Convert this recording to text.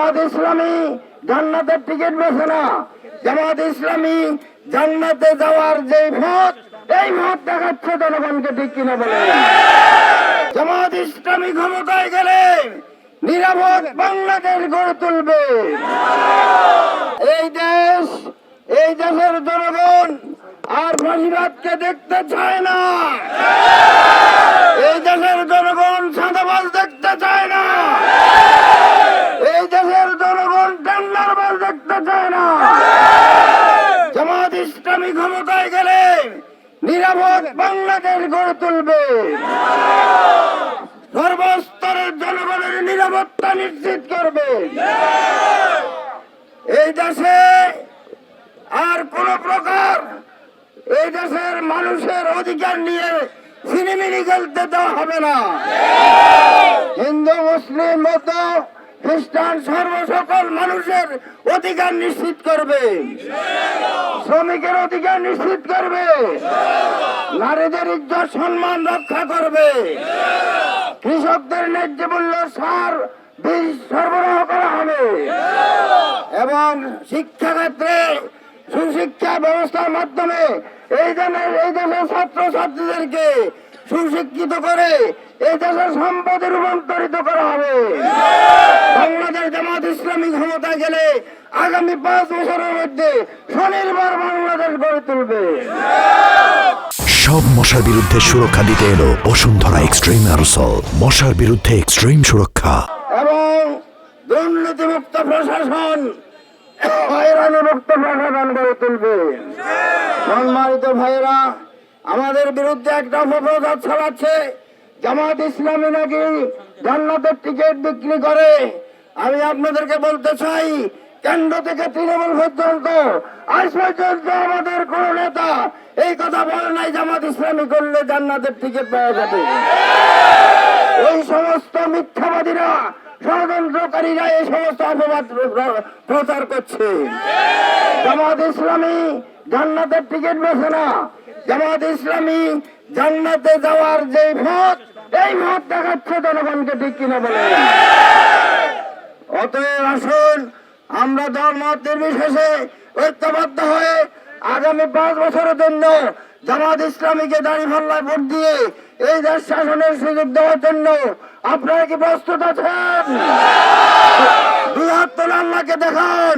জামাত ইসলামী জান্নাতের টিকিট বেছে না। জামাত ইসলামী জান্নাতে যাওয়ার যে ভোট এই ভোট দেখাচ্ছে জনগণকে ঠিক কিনা বলে। জামাত ইসলামী ক্ষমতায় গেলে নিরাপদ বাংলাদেশ গড়ে তুলবে। এই দেশ, এই দেশের জনগণ আর ফাঁসিবাদকে দেখতে চায় না। এই দেশের জনগণ সাদাবাজ দেখতে চায় না এই দেশের জনগণ টেন্ডারবাজ দেখতে চায় না। জামাত ইসলামী ক্ষমতায় গেলে নিরাপদ বাংলাদেশ গড়ে তুলবে। সর্বস্তরের জনগণের নিরাপত্তা নিশ্চিত করবে। এই দেশে আর কোন প্রকার এই দেশের মানুষের অধিকার নিয়ে সিনেমিনি খেলতে দেওয়া হবে না। হিন্দু, মুসলিম মত খ্রিস্টান সর্ব সকল মানুষের অধিকার নিশ্চিত করবে। শ্রমিকের অধিকার নিশ্চিত করবে। নারীদের ইজ্জত, সম্মান রক্ষা করবে। কৃষকদের ন্যায্য মূল্য সার, বীজ সরবরাহ করা হবে। এবং শিক্ষাক্ষেত্রে সুশিক্ষা ব্যবস্থার মাধ্যমে এই এই দেশের ছাত্র ছাত্রীদেরকে সুশিক্ষিত করে এই দেশের সম্পদে রূপান্তরিত করা হবে। বাংলাদেশ জামাত ইসলামী ক্ষমতা গেলে আগামী পাঁচ বছরের মধ্যে স্বনির্ভর বাংলাদেশ গড়ে তুলবে। সব মশার বিরুদ্ধে সুরক্ষা দিতে এলো বসুন্ধরা এক্সট্রিম অ্যারোসল। মশার বিরুদ্ধে এক্সট্রিম সুরক্ষা। এবং দুর্নীতিমুক্ত প্রশাসন হয়রানিমুক্ত প্রশাসন গড়ে তুলবে। সম্মানিত ভাইয়েরা আমাদের বিরুদ্ধে একটা অপপ্রচার চালাচ্ছে। জামাত ইসলামী নাকি জান্নাতের টিকিট বিক্রি করে? আমি আপনাদেরকে বলতে চাই, কেন্দ্র থেকে তৃণমূল পর্যন্ত আজ পর্যন্ত আমাদের কোন নেতা এই কথা বলে নাই, জামাত ইসলামী করলে জান্নাতের টিকিট পাওয়া যাবে। ওই সমস্ত মিথ্যাবাদীরা, ষড়যন্ত্রকারীরা এই সমস্ত অপবাদ প্রচার করছে। জামাত ইসলামী জান্নাতের টিকিট বেছে না। জামাত ইসলামী জান্নাতে যাওয়ার যে ভোট এই ভোট দেখাচ্ছে জনগণকে ঠিক কিনা বলে। অতএব আসুন, আমরা ধর্মত নির্বিশেষে ঐক্যবদ্ধ হয়ে আগামী পাঁচ বছরের জন্য জামাত ইসলামীকে দাঁড়িয়ে ভোট দিয়ে এই দেশ শাসনের সুযোগ দেওয়ার জন্য আপনারা কি প্রস্তুত আছেন? দুই হাত তোলে আল্লাহকে দেখান।